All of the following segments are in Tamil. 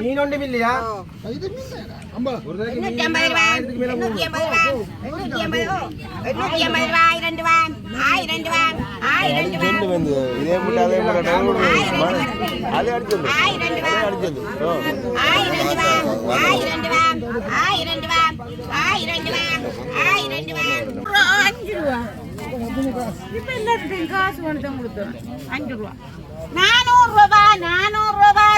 மீன் ஒன்றும் இல்லையா எண்ணூத்தி ஐம்பது ரூபா எண்ணூத்தி ஐம்பது ரூபா எண்ணூத்தி ஐம்பது ஐம்பது ஆயிரம் ஆயிரம் ஆயிரம் இதே அதே அதே ஆயிரம் ஆயிரம் ஆயிரம் ஆயிரம் ஆயிரம் ஆயிரம் அஞ்சு இப்ப எல்லாத்துக்கும் காசு அஞ்சு ரூபா நானூறு ரூபா நானூறு ரூபா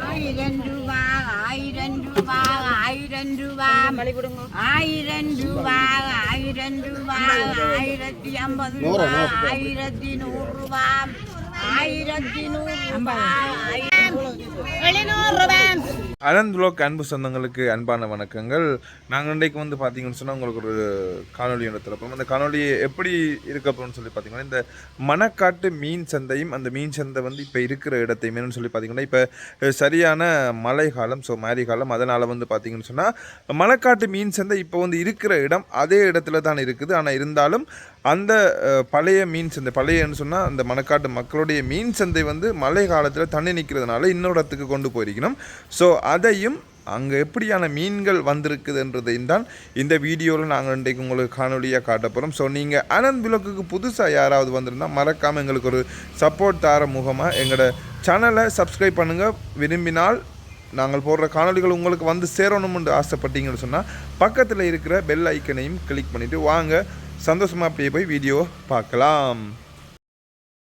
ஆயிரம் ஆயிரம் ரூபா ஆயிரம் ரூபா. ஆயிரம் ரூபா ஆயிரம் ரூபா ஆயிரம் ரூபா ஆயிரத்தி ஐம்பது ரூபா ஆயிரத்தி நூறு ரூபா ஆயிரத்தி நூறு ரூபா அனந்துலோக் அன்பு சொந்தங்களுக்கு அன்பான வணக்கங்கள். நாங்கள் இன்றைக்கு வந்து பார்த்தீங்கன்னு சொன்னால் உங்களுக்கு ஒரு காணொலி நடத்துகிறப்போம் அந்த காணொலி எப்படி இருக்க சொல்லி பார்த்தீங்கன்னா இந்த மணக்காட்டு மீன் சந்தையும் அந்த மீன் சந்தை வந்து இப்போ இருக்கிற இடத்தையுமேனு சொல்லி பார்த்தீங்கன்னா இப்போ சரியான மழை காலம் ஸோ மாரி காலம் அதனால் வந்து பார்த்தீங்கன்னு சொன்னால் மணக்காட்டு மீன் சந்தை இப்போ வந்து இருக்கிற இடம் அதே இடத்துல தான் இருக்குது. ஆனால் இருந்தாலும் அந்த பழைய மீன் சந்தை பழையன்னு சொன்னால் அந்த மணக்காட்டு மக்களுடைய மீன் சந்தை வந்து மழை காலத்தில் தண்ணி நிற்கிறதுனால இன்னொரு இடத்துக்கு கொண்டு போயிருக்கணும். ஸோ அதையும் அங்கே எப்படியான மீன்கள் வந்திருக்குதுன்றதையும் தான் இந்த வீடியோவில் நாங்கள் இன்றைக்கு உங்களுக்கு காணொலியாக காட்ட போகிறோம் ஸோ நீங்கள் அனந்த் விளக்குக்கு புதுசாக யாராவது வந்திருந்தால் மறக்காமல் எங்களுக்கு ஒரு சப்போர்ட் தார முகமாக எங்களோட சேனலை சப்ஸ்கிரைப் பண்ணுங்கள் விரும்பினால் நாங்கள் போடுற காணொளிகள் உங்களுக்கு வந்து சேரணும்னு ஆசைப்பட்டீங்கன்னு சொன்னால் பக்கத்தில் இருக்கிற பெல் ஐக்கனையும் கிளிக் பண்ணிவிட்டு வாங்க. சந்தோஷமாக அப்படியே போய் வீடியோ பார்க்கலாம்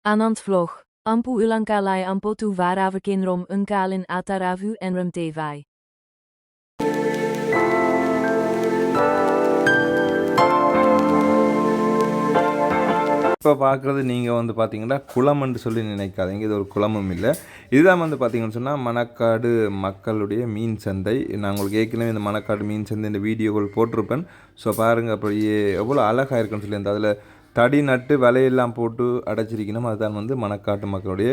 Anand vlog. Ampu ulankalai ampo tu varaverkin rom unkalin ataravu en rum tevai. இப்போ பார்க்குறது நீங்கள் வந்து பார்த்தீங்கன்னா குளம்னு சொல்லி நினைக்காதீங்க. இது ஒரு குளமும் இல்லை. இதுதான் வந்து பார்த்தீங்கன்னு சொன்னால் மணக்காடு மக்களுடைய மீன் சந்தை. நான் உங்களுக்கு ஏற்கனவே இந்த மணக்காடு மீன் சந்தை இந்த வீடியோக்கள் போட்டிருப்பேன். ஸோ பாருங்கள் அப்படியே எவ்வளோ அழகாக இருக்குன்னு சொல்லி அந்த அதில் தடி நட்டு வலையெல்லாம் போட்டு அடைச்சிருக்கணும். அதுதான் வந்து மணக்காட்டு மக்களுடைய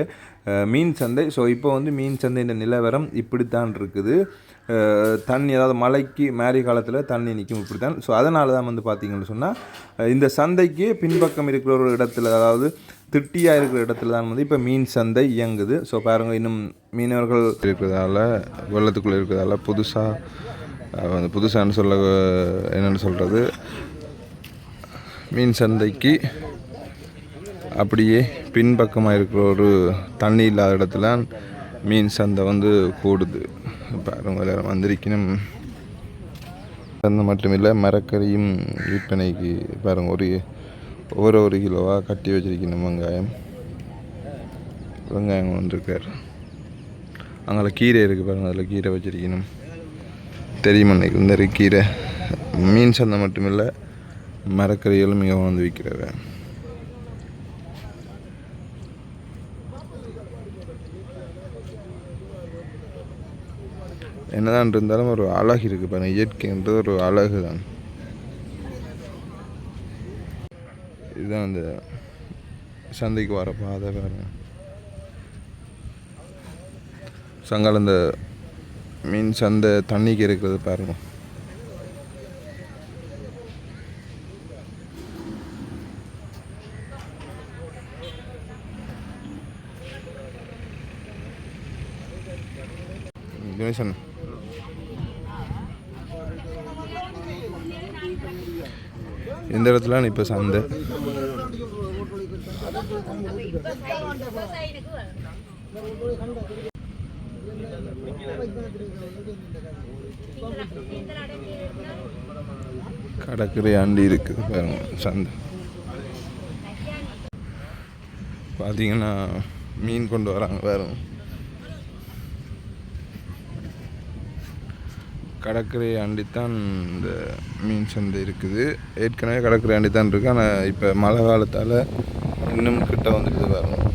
மீன் சந்தை. ஸோ இப்போ வந்து மீன் சந்தையின் நிலவரம் இப்படித்தான் இருக்குது. தண்ணி அதாவது மழைக்கு மேரி காலத்தில் தண்ணி நிற்கும் இப்படி தான் ஸோ அதனால தான் வந்து பார்த்திங்கன்னு சொன்னால் இந்த சந்தைக்கு பின்பக்கம் இருக்கிற ஒரு இடத்துல அதாவது திட்டியாக இருக்கிற இடத்துல தான் வந்து இப்போ மீன் சந்தை இயங்குது. ஸோ பாருங்கள் இன்னும் மீனவர்கள் இருக்கிறதால வெள்ளத்துக்குள்ளே இருக்கிறதால புதுசாக வந்து புதுசான்னு சொல்ல என்னென்னு சொல்கிறது மீன் சந்தைக்கு அப்படியே பின்பக்கமாக இருக்கிற ஒரு தண்ணி இல்லாத இடத்துல மீன் சந்தை வந்து கூடுது. பாருங்க எல்லாரும் வந்திருக்கணும். சந்தை மட்டும் இல்லை மரக்கறியும் விற்பனைக்கு பாருங்க ஒரு ஒவ்வொரு ஒரு கிலோவாக கட்டி வச்சுருக்கணும் வெங்காயம். வெங்காயம் வந்திருக்கார். அங்கே கீரை இருக்குது பாருங்க அதில் கீரை வச்சுருக்கணும். தெரியுமா இன்னைக்கு இந்த கீரை. மீன் சந்தை மட்டும் இல்லை மரக்கறிகளும் மிகவும் வந்து விற்கிறாரு என்னதான் இருந்தாலும் ஒரு அழகு இருக்கு பாருங்க. இயற்கைன்றது ஒரு அழகு தான் இதுதான் அந்த சந்தைக்கு வர பாதை பாருங்க. சங்கால இந்த மீன் சந்தை தண்ணிக்கு இருக்கிறது பாருங்க. கணேசன் இந்த இடத்துல இப்போ சந்தை. கடற்கரை ஆண்டி இருக்குது பாருங்க சந்தை. பார்த்தீங்கன்னா மீன் கொண்டு வராங்க பாருங்க. கடற்கரை ஆண்டித்தான் இந்த மீன் சந்தை இருக்குது. ஏற்கனவே கடற்கரை ஆண்டித்தான் இருக்குது ஆனால் இப்போ மழை காலத்தால் இன்னும் கிட்ட வந்துட்டு வரணும்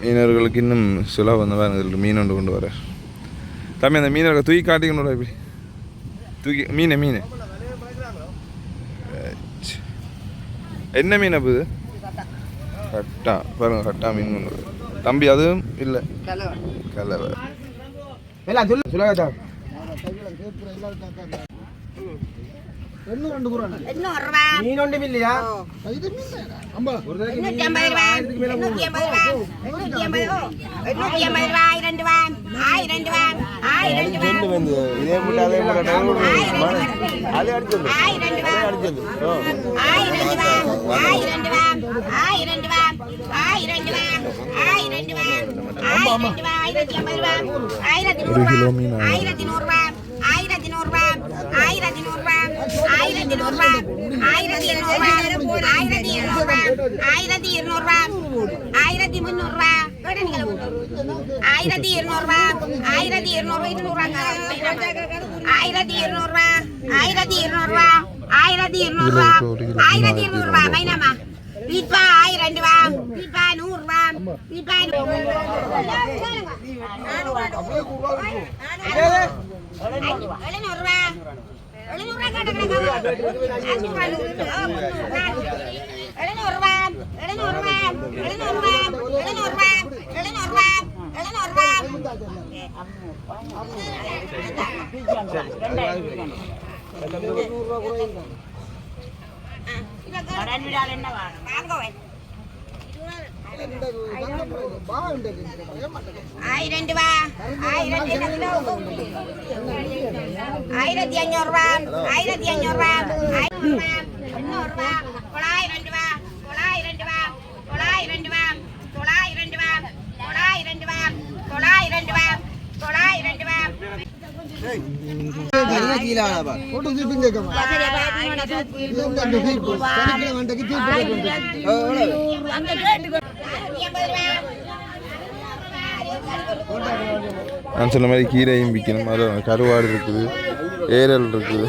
மீனவர்களுக்கு இன்னும் சுலா வந்து பாருங்க இதில் மீன் ஒன்று கொண்டு வர. தம்பி அந்த மீனவர்கள் தூக்கி காட்டிக்கணும் இப்படி. தூக்கி மீன் மீன். என்ன மீன் அப்போ இது? கட்டா. பாருங்க கட்டா மீன் கொண்டு வருது. தம்பி அதுவும் இல்லை. கலவை. எல்லாம் சொல்லு சொல்லுங்க எண்ணூறு ரூபா மீன் ஆயிரத்தி ஒரு கிலோ நூறு ஆயிரத்தி நூறு ரூபா ஆயிரத்தி நூறு ரூபா ஆயிரத்தி நூறுபா ஆயிரத்தி நூறுபா ஆயிரத்தி இருநூறு ஆயிரத்தி இருநூறு ஆயிரத்தி இருநூறு ஆயிரத்தி முந்நூறு ஆயிரத்தி இருநூறுபா ஆயிரத்தி இருநூறு இருநூறு ஆயிரத்தி இருநூறுபா ஆயிரத்தி இருநூறுபா ஆயிரத்தி இருநூறுபா ரூபா. ஆயிரத்தி இருநூறு ரூபா மைனாமா ஆயிரம் ரூபா பீப்பா நூறு ரூபா பீப்பா ரூபா கேட்டுக்கிறேன் எழுநூறு ரூபா ரூபா. ஆயிரம் ஆயிரத்தி ரூபா ஆயிரத்தி அஞ்சூறு ரூபா ஆயிரம் ரூபா எண்ணூறு ரூபா தொள்ளாயிரம் ரூபா தொள்ளாயிரம் ரூபா தொள்ளாயிரம் ரூபா தொள்ளாயிரம் ரூபா தொள்ளாயிரம் ரூபா தொள்ளாயிரம் ரூபா தொள்ளாயிரம் ரூபா நான் சொன்ன மாதிரி கீரையும் விற்கணும். மாதிரி கருவாடு இருக்குது ஏரல் இருக்குது.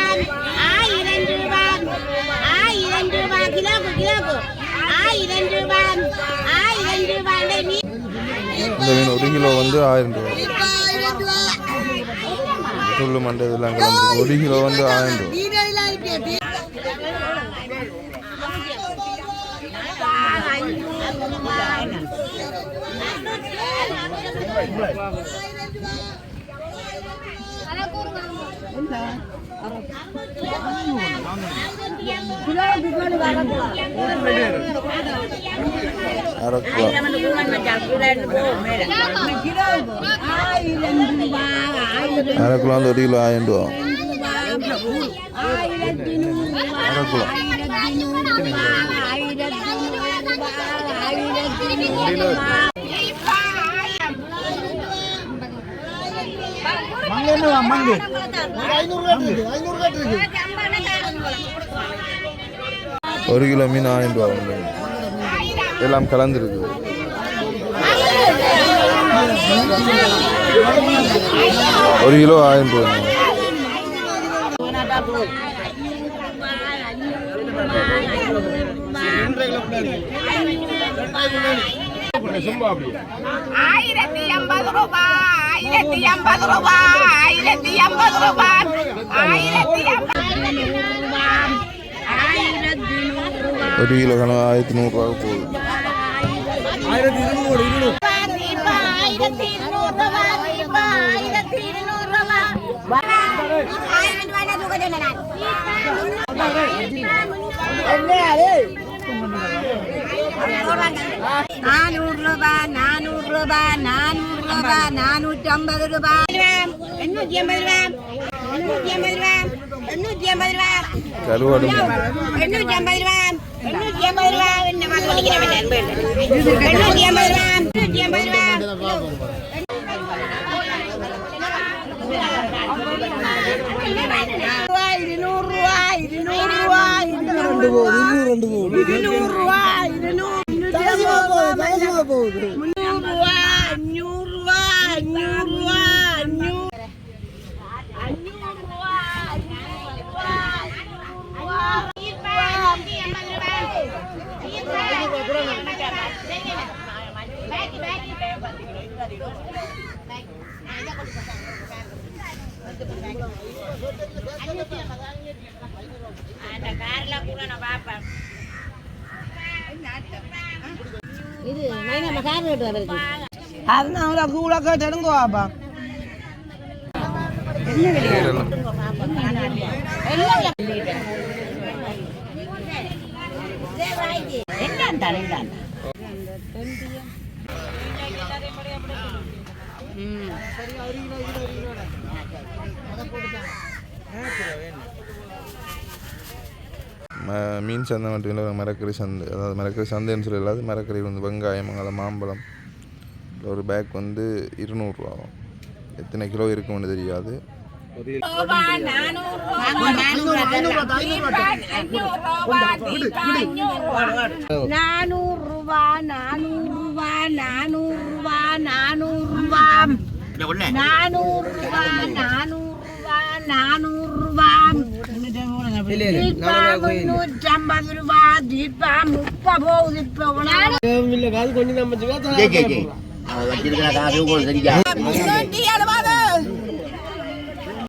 ஆயிரம் ரூபாய் கிலோக்கு கிலோக்கு. ஆயிரம் ரூபாய் ஆயிரம் ரூபாய் நீ இந்த மீன் ஒரு கிலோ வந்து ஆயிரம் ரூபா. துள்ளு மண்டை இதெல்லாம் கலந்து ஒரு கிலோ வந்து ஆயிரம் ரூபா. அரைக்குவா அரை கிலோ வந்து ஒரு கிலோ ஆயிரம் ரூபா அரை கிலோ ஒரு கிலோ மீன் ஆயிரம் ரூபா வந்து. எல்லாம் கலந்துருக்கு ஒரு கிலோ ஆயிரம் ரூபா. ஆயிரத்தி ஐம்பது ரூபாய். ஆயிரத்தி ஐம்பது ரூபாய் ஆயிரத்தி ஐம்பது ரூபாய் ஆயிரத்தி ஐம்பது ரூபாய் ஆயிரத்தி நூறு ரூபாய் ஒரு கிலோ கணக்கு ஆயிரத்தி நூறுரூவா போகுது ஆயிரத்தி இருநூறு இருநூறு தீபா ஆயிரத்தி இருநூறு ரூபாய் ரூபாய் ரூபாய் நானூறு ரூபாய் நானூறு ரூபாய் நானூறு ரூபாய் நானூற்றி ஐம்பது ரூபாய் எண்ணூற்றி ஐம்பது ரூபாய் எண்ணூற்றி ஐம்பது ரூபாய் எண்ணூற்றி ஐம்பது ரூபாய் கருவாடு எண்ணூற்றி ஐம்பது ரூபா எண்ணூற்றி ஐம்பது ரூபா. என்ன எண்ணூற்றி ஐம்பது ரூபா எண்ணூற்றி ஐம்பது ரூபா இருநூறு ரூபாய் இருநூறு ரூபாய் இருநூறு போகுது முந்நூறு ரூபாய் அஞ்சூறு ரூபாய் அஞ்சூறு ரூபாய் அஞ்சூறு அஞ்சூறு ரூபாய் அஞ்சூறு அந்த கார்ல கூட நான் பாப்பேன் அதனால கூட கேட்டுடுங்க பாப்பா என்ன தரேன் ம- மீன் சந்தை மட்டும் இல்லை மரக்கறி சந்தை. அதாவது மரக்கறி சந்தைன்னு சொல்லி இல்லாத மரக்கறி வந்து வெங்காயம் அங்கே மாம்பழம். ஒரு பேக் வந்து இருநூறுவா எத்தனை கிலோ இருக்கும்னு தெரியாது. நானூறு ரூபா. நானூறு ரூபா நானூறு ரூபா நானூறு நானூறு ரூபா தீபா முன்னூற்றி ஐம்பது ரூபா தீபா முப்ப போகுது இப்ப இல்ல காது கொஞ்சம் நம்ம எழுபது